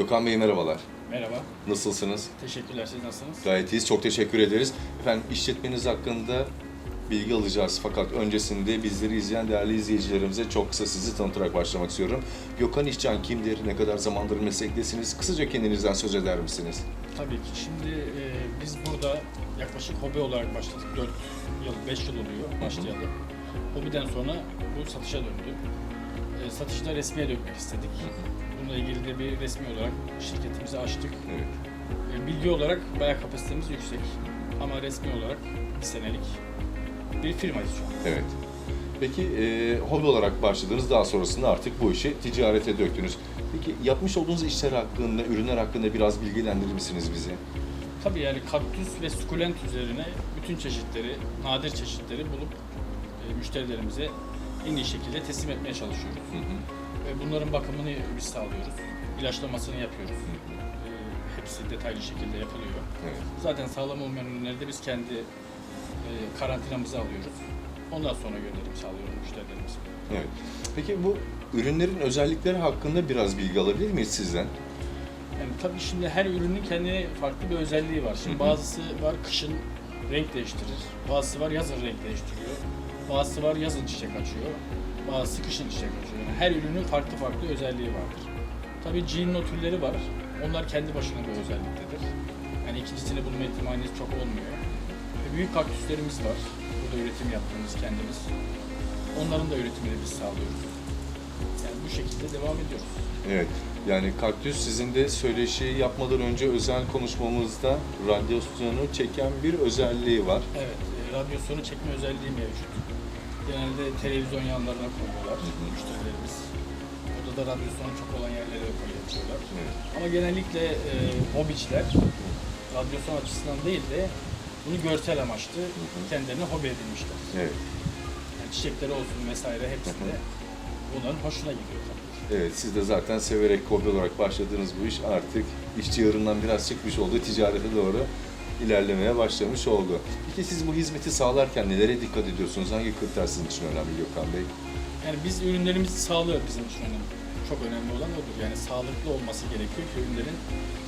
Gökhan Bey merhabalar. Merhaba, Nasılsınız? teşekkürler. Siz nasılsınız? Gayet iyiyiz. Çok teşekkür ederiz. Efendim işletmeniz hakkında bilgi alacağız. Fakat öncesinde bizleri izleyen değerli izleyicilerimize çok kısa sizi tanıtarak başlamak istiyorum. Gökhan İşcan kimdir? Ne kadar zamandır meslektesiniz? Kısaca kendinizden söz eder misiniz? Tabii ki. Şimdi e, biz burada yaklaşık hobi olarak başladık. 4 yıl, 5 yıl oluyor başlayalı. Hobiden sonra bu satışa döndü. Satışı da resmiye dökmek istedik. Bununla ilgili de bir resmi olarak şirketimizi açtık. Evet. E, bilgi olarak bayağı kapasitemiz yüksek. Ama resmi olarak bir senelik bir firmayız şu an. Evet. Peki e, hobi olarak başladınız. Daha sonrasında artık bu işi ticarete döktünüz. Peki yapmış olduğunuz işler hakkında, ürünler hakkında biraz bilgilendirir misiniz bizi? Tabii yani kaktüs ve sukulent üzerine bütün çeşitleri, nadir çeşitleri bulup e, müşterilerimize en iyi şekilde teslim etmeye çalışıyoruz. Hı hı. Ve bunların bakımını biz sağlıyoruz. İlaçlamasını yapıyoruz. E, hepsi detaylı şekilde yapılıyor. Evet. Zaten sağlam olmayan ürünleri de biz kendi e, karantinamıza alıyoruz. Ondan sonra gönderim sağlıyoruz müşterilerimize. Evet. Peki bu ürünlerin özellikleri hakkında biraz bilgi alabilir miyiz sizden? Yani tabii şimdi her ürünün kendine farklı bir özelliği var. Şimdi Hı hı. bazısı var kışın renk değiştirir, bazısı var yazın renk değiştiriyor, bazısı var yazın çiçek açıyor, bazısı kışın çiçek açıyor. Yani her ürünün farklı farklı özelliği vardır. Tabii G'nin türleri var. Onlar kendi başına bir özelliktedir. Yani ikincisini bulma ihtimaliniz çok olmuyor. Ve büyük kaktüslerimiz var. Burada üretim yaptığımız kendimiz. Onların da üretimini biz sağlıyoruz. Yani bu şekilde devam ediyoruz. Evet. Yani kaktüs sizin de söyleşi yapmadan önce özel konuşmamızda radyasyonu çeken bir özelliği var. Evet, e, radyasyonu çekme özelliği mevcut. Genelde televizyon yanlarına koyuyorlar müşterilerimiz. Odada radyasyonu çok olan yerlere koyuyorlar. Ama genellikle e, hobiciler radyasyon açısından değil de bunu görsel amaçlı kendilerine hobi edinmişler. Evet. Yani çiçekleri olsun vesaire hepsi de bunların hoşuna gidiyor. Evet, siz de zaten severek hobi olarak başladığınız bu iş artık işçi yarından biraz çıkmış oldu, ticarete doğru ilerlemeye başlamış oldu. Peki siz bu hizmeti sağlarken nelere dikkat ediyorsunuz? Hangi kriter sizin için önemli Gökhan Bey? Yani biz ürünlerimizin sağlığı bizim için önemli. Çok önemli olan odur. Yani sağlıklı olması gerekiyor ki ürünlerin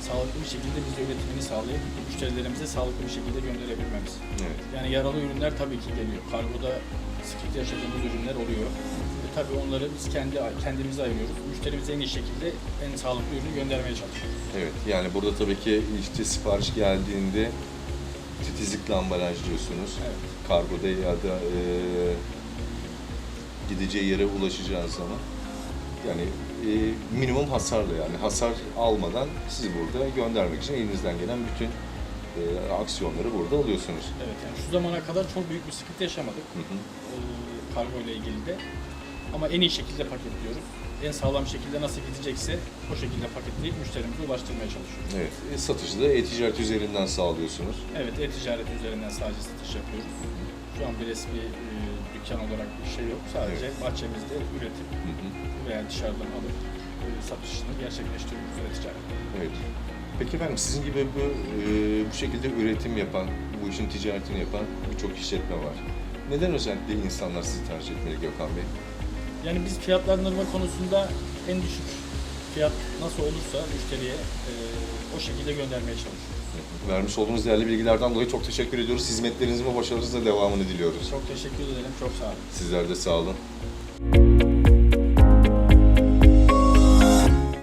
sağlıklı bir şekilde biz üretimini sağlayıp müşterilerimize sağlıklı bir şekilde gönderebilmemiz. Evet. Yani yaralı ürünler tabii ki geliyor. Kargoda sıkıntı yaşadığımız ürünler oluyor. Tabii onları biz kendi kendimize ayırıyoruz. Müşterimize en iyi şekilde en sağlıklı ürünü göndermeye çalışıyoruz. Evet, yani burada tabii ki işte sipariş geldiğinde titizlikle ambalaj diyorsunuz. Evet. Kargoda ya da e, gideceği yere ulaşacağı zaman yani e, minimum hasarla yani hasar almadan siz burada göndermek için elinizden gelen bütün e, aksiyonları burada alıyorsunuz. Evet yani şu zamana kadar çok büyük bir sıkıntı yaşamadık. Hı hı. e, kargo ile ilgili de. Ama en iyi şekilde paketliyoruz. En sağlam şekilde nasıl gidecekse o şekilde paketleyip müşterimize ulaştırmaya çalışıyoruz. Evet, e, satışı da e-ticaret üzerinden sağlıyorsunuz. Evet, e-ticaret üzerinden sadece satış yapıyoruz. Şu an bir resmi e, dükkan olarak bir şey yok. Sadece bahçemizde üretip Hı hı. veya dışarıdan alıp e, satışını gerçekleştiriyoruz e-ticaret. Evet. Peki efendim sizin gibi bu, e, bu şekilde üretim yapan, bu işin ticaretini yapan birçok işletme var. Neden özellikle insanlar sizi tercih etmeli Gökhan Bey? Yani biz fiyatlandırma konusunda en düşük fiyat nasıl olursa müşteriye e, o şekilde göndermeye çalışıyoruz. Vermiş olduğunuz değerli bilgilerden dolayı çok teşekkür ediyoruz. Hizmetlerinizin ve başarınızın devamını diliyoruz. Çok teşekkür ederim. Çok sağ olun. Sizler de sağ olun.